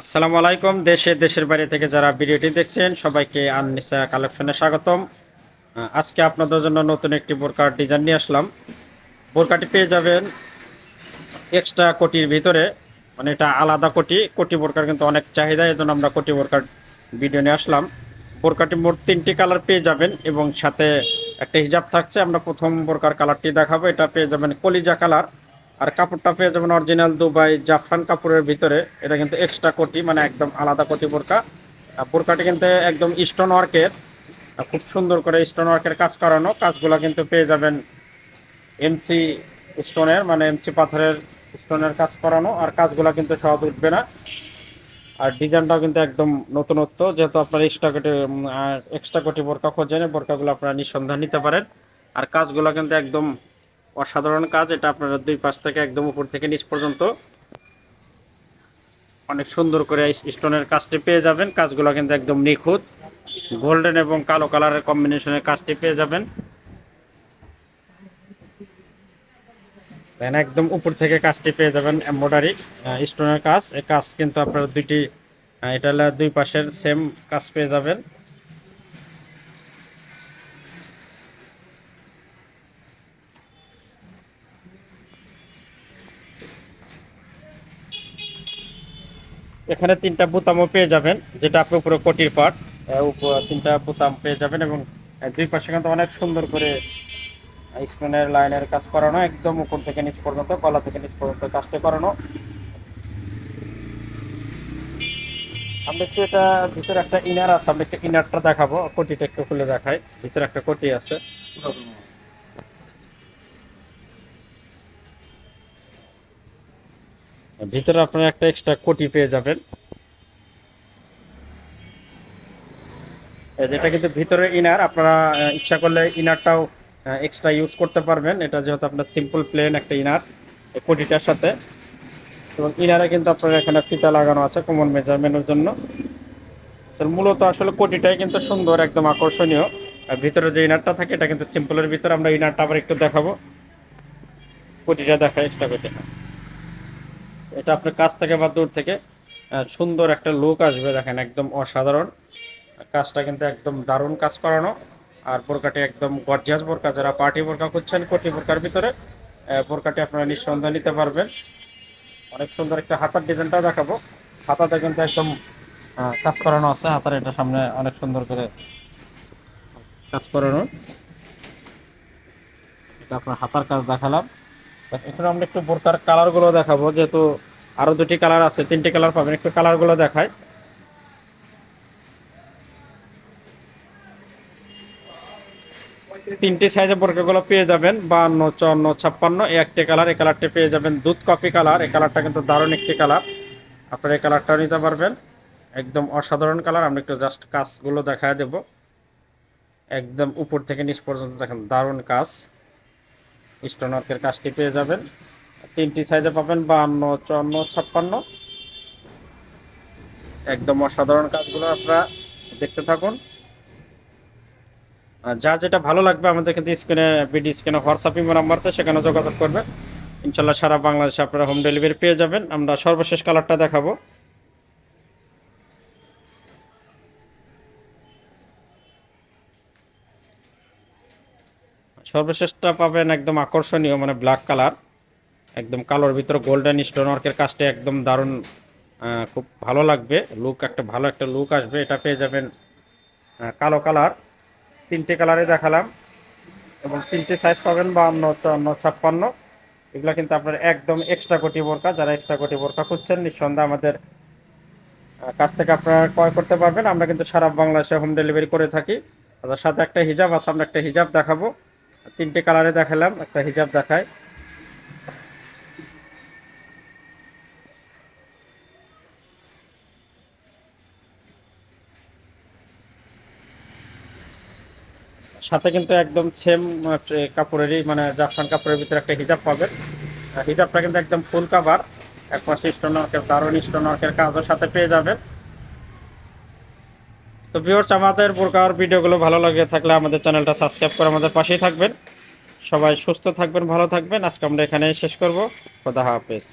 আসসালামু আলাইকুম, দেশে, দেশের বাইরে থেকে যারা ভিডিওটি দেখছেন, সবাইকে আননিসা কালেকশনে স্বাগতম। আজকে আপনাদের জন্য নতুন একটি বোরকার ডিজাইন নিয়ে আসলাম। বোরকাটি পেয়ে যাবেন এক্সট্রা কোটির ভিতরে মানে এটা আলাদা কোটি কোটি বোরকার কিন্তু অনেক চাহিদা এই জন্য আমরা কোটি বোরকার ভিডিও নিয়ে আসলাম। বোরকাটি মোট তিনটি কালার পেয়ে যাবেন এবং সাথে একটা হিজাব থাকছে, আমরা প্রথম বোরকার কালারটি দেখাবো, এটা পেয়ে যাবেন কলিজা কালার। আর কাপড়টা পেয়ে যাবেন অরিজিনাল দুবাই জাফরান কাপড়ের ভিতরে। এটা কিন্তু এক্সট্রা কোটি মানে একদম আলাদা কোটি বোরকা। বোরকাটি কিন্তু একদম স্টোন ওয়ার্কের খুব সুন্দর করে স্টোন ওয়ার্কের কাজ করানো। কাজগুলো কিন্তু পেয়ে যাবেন এমসি স্টোনের মানে এমসি পাথরের স্টোনের কাজ করানো। আর কাজগুলো কিন্তু সহজ উঠবে না। আর ডিজাইনটাও কিন্তু একদম নতুনত্ব। যেহেতু আপনার এক্সট্রা কোটি এক্সট্রা কোটি বোরকা খোঁজেন বোরকাগুলো আপনারা নিঃসন্দেহ নিতে পারেন। আর কাজগুলো কিন্তু একদম অসাধারণ কাজ, এটা আপনারা দুই পাশ থেকে একদম উপর থেকে নিচ পর্যন্ত অনেক সুন্দর করে স্টোনের কাজটি পেয়ে যাবেন। কাজগুলো কিন্তু একদম নিখুঁত। গোল্ডেন এবং কালো কালারের কম্বিনেশনের কাজটি পেয়ে যাবেন। দেন একদম উপর থেকে কাজটি পেয়ে যাবেন এম্ব্রয়ডারি স্টোনের কাজ। এই কাজ কিন্তু আপনারা দুইটি এটা দুই পাশের সেম কাজ পেয়ে যাবেন। এখানে তিনটা বোতামও পেয়ে যাবেন, যেটা আপনি উপরে কোটির পাট তিনটা বোতাম পেয়ে যাবেন এবং দুই পাশে কিন্তু অনেক সুন্দর করে স্টোনের লাইনের কাজ করানো, একদম উপর থেকে নিচ পর্যন্ত, গলা থেকে নিচ পর্যন্ত কাজটা করানো। আমরা একটু এটা ভিতরে একটা ইনার আছে, আমরা একটু ইনারটা দেখাবো, কোটিটা একটু খুলে দেখাই, ভিতরে একটা কোটি আছে। ভিতরে আপনারা একটা এক্সট্রা কোটি পেয়ে যাবেন। এই যেটা কিন্তু ভিতরে ইনার আপনারা ইচ্ছা করলে ইনারটাও এক্সট্রা ইউজ করতে পারবেন। এটা যেহেতু আপনার সিম্পল প্লেন একটা ইনার কোটিটার সাথে। এবং ইনারে কিন্তু আপনার এখানে ফিতা লাগানো আছে কমন মেজারমেন্টের জন্য। আসলে মূলত আসলে কোটিটাই কিন্তু সুন্দর, একদম আকর্ষণীয়। আর ভিতরে যে ইনারটা থাকে, এটা কিন্তু সিম্পলের ভিতরে আমরা ইনারটা আবার একটু দেখাবো। কোটিটা দেখা এক্সট্রা কোটিটা এটা আপনার কাছ থেকে বা দূর থেকে সুন্দর একটা লুক আসবে দেখেন, একদম অসাধারণ। কাজটা কিন্তু একদম দারুণ কাজ করানো। আর বোরকাটি একদম গর্জিয়াস বোরকা, যারা পার্টি বোরকা করছেন কোটি বোরকার ভিতরে বোরকাটি আপনারা নিঃসন্দেহে নিতে পারবেন। অনেক সুন্দর একটা হাতার ডিজাইনটাও দেখাবো। হাতাতে কিন্তু একদম কাজ করানো আছে, হাতার এটা সামনে অনেক সুন্দর করে কাজ করানো। এটা আপনার হাতার কাজ দেখালাম। এখানে আমরা একটু বোরকার কালারগুলো দেখাবো, যেহেতু আরও দুটি কালার আছে, তিনটি কালার পাবেন। একটু কালারগুলো দেখায় তিনটি সাইজের বোরকাগুলো পেয়ে যাবেন, বান্ন, চুয়ান্ন, ছাপ্পান্ন। এই একটি কালার, এই কালারটি পেয়ে যাবেন দুধ কফি কালার। এই কালারটা কিন্তু দারুণ একটি কালার। আপনারা এই কালারটাও নিতে পারবেন। একদম অসাধারণ কালার। আমরা একটু জাস্ট কাজগুলো দেখায় দেব। একদম উপর থেকে নিচ পর্যন্ত দেখেন দারুণ কাজ। স্টোন ওয়ার্কের কাজটি পেয়ে যাবেন। তিনটি সাইজে পাবেন বান্ন, চুয়ান্ন, ছাপ্পান্ন। একদম অসাধারণ কাজগুলো আপনারা দেখতে থাকুন। যার যেটা ভালো লাগবে আমাদের কিন্তু স্ক্রিনে বিডি স্ক্রিনে হোয়াটসঅ্যাপ ইমো নাম্বার আছে, সেখানে যোগাযোগ করবে ইনশাল্লাহ সারা বাংলাদেশে আপনারা হোম ডেলিভারি পেয়ে যাবেন। আমরা সর্বশেষ কালারটা দেখাবো। সর্বশেষটা পাবেন একদম আকর্ষণীয় মানে ব্ল্যাক কালার একদম কালোর ভিতরে গোল্ডেন স্টোন ওয়ার্কের কাজটা একদম দারুণ খুব ভালো লাগবে। লুক একটা ভালো একটা লুক আসবে। এটা পেয়ে যাবেন কালো কালার তিনটে কালারে দেখালাম। এবং তিনটে সাইজ পাবেন বান্ন চুয়ান্ন, ছাপ্পান্ন। এগুলো কিন্তু আপনার একদম এক্সট্রা কোটি বোরকা। যারা এক্সট্রা কোটি বোরকা খুঁজছেন, নিঃসন্দেহে আমাদের কাছ থেকে আপনারা ক্রয় করতে পারবেন। আমরা কিন্তু সারা বাংলাদেশে হোম ডেলিভারি করে থাকি। তার সাথে একটা হিজাব, আছে, আমরা একটা হিজাব দেখাবো। তিনটে কালারে দেখালাম, একটা হিজাব দেখায়। সাথে কিন্তু একদম সেম কাপড়েরই মানে জাফরান কাপড়ের ভিতরে একটা হিজাব পাবেন। হিজাবটা কিন্তু একদম ফুল কাভার এক পাশে স্টোনওয়ার্কের দারুণ স্টোনওয়ার্কের কাজও সাথে পেয়ে যাবেন। তো ভিউয়ার্স আমাদের বোরকার ভিডিওগুলো ভালো লাগে থাকলে আমাদের চ্যানেলটা সাবস্ক্রাইব করে আমাদের পাশেই থাকবেন। সবাই সুস্থ থাকবেন, ভালো থাকবেন। আজকে আমরা এখানেই শেষ করব। খোদা হাফেজ।